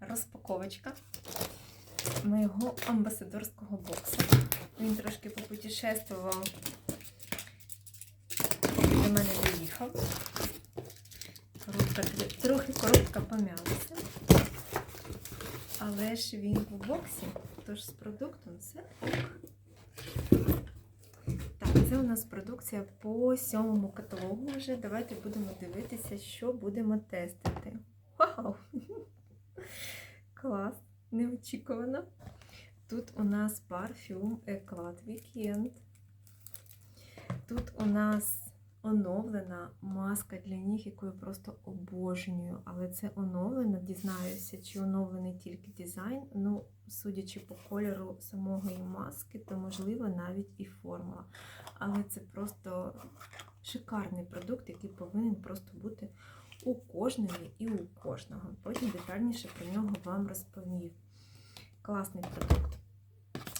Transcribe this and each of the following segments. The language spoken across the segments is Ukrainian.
розпаковочка моєго амбасадорського боксу. Він трошки попутешествував, до мене доїхав. Коробка, трохи коробка пом'ялася. Але ж він в боксі, тож з продуктом. Так, це у нас продукція по сьомому каталогу вже. Давайте будемо дивитися, що будемо тестити. Вау! Клас! Неочікувано. Тут у нас парфюм Еклад Weekend. Тут у нас оновлена маска для ніг, яку я просто обожнюю. Але це оновлено, дізнаюся, чи оновлений тільки дизайн. Ну, судячи по кольору самого і маски, то можливо навіть і формула. Але це просто шикарний продукт, який повинен просто бути у кожної і у кожного. Потім детальніше про нього вам розповів. Класний продукт.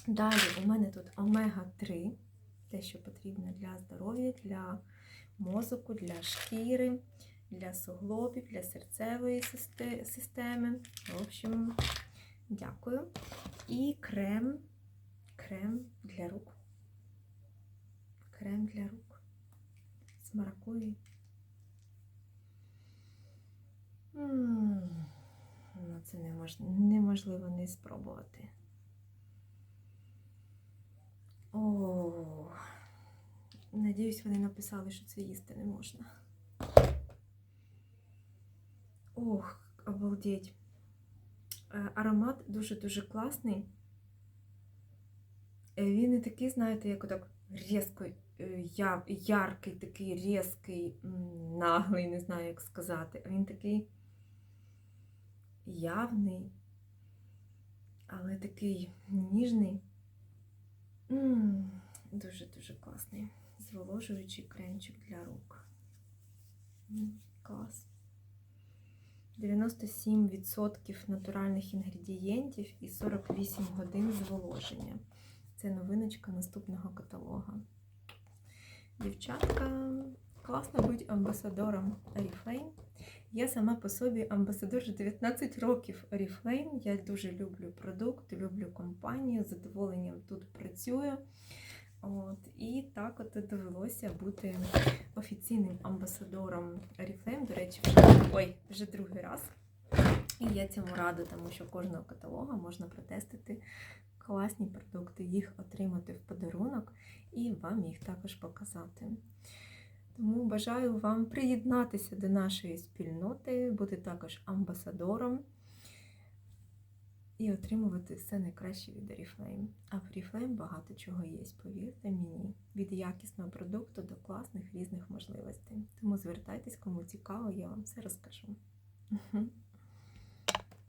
Далі у мене тут омега-3, те, що потрібно для здоров'я, для мозку, для шкіри, для суглобів, для серцевої системи. В общем, дякую. І крем, крем для рук. Крем для рук. З. М, Ну, це немож... неможливо не спробувати. О, надіюсь, вони написали, що це їсти не можна. Ох, обалдеть. Е, Аромат дуже-дуже класний. Е, Він не такий, знаєте, як отак різко, е, яркий, такий різкий, наглий, не знаю, як сказати. Він такий явний, але такий ніжний. Дуже-дуже класний. Зволожуючий кремчик для рук. Клас. 97% натуральних інгредієнтів і 48 годин зволоження. Це новиночка наступного каталога. Дівчатка, класно бути амбасадором Oriflame. Я сама по собі амбасадор вже 19 років Oriflame. Я дуже люблю продукт, люблю компанію, з задоволенням тут працюю. От, і так от довелося бути офіційним амбасадором Oriflame. До речі, ой, вже другий раз. І я цьому рада, тому що кожного каталога можна протестити класні продукти, їх отримати в подарунок і вам їх також показати. Тому бажаю вам приєднатися до нашої спільноти, бути також амбасадором і отримувати все найкраще від Oriflame. А в Oriflame багато чого є, повірте мені, від якісного продукту до класних різних можливостей. Тому звертайтесь, кому цікаво, я вам все розкажу.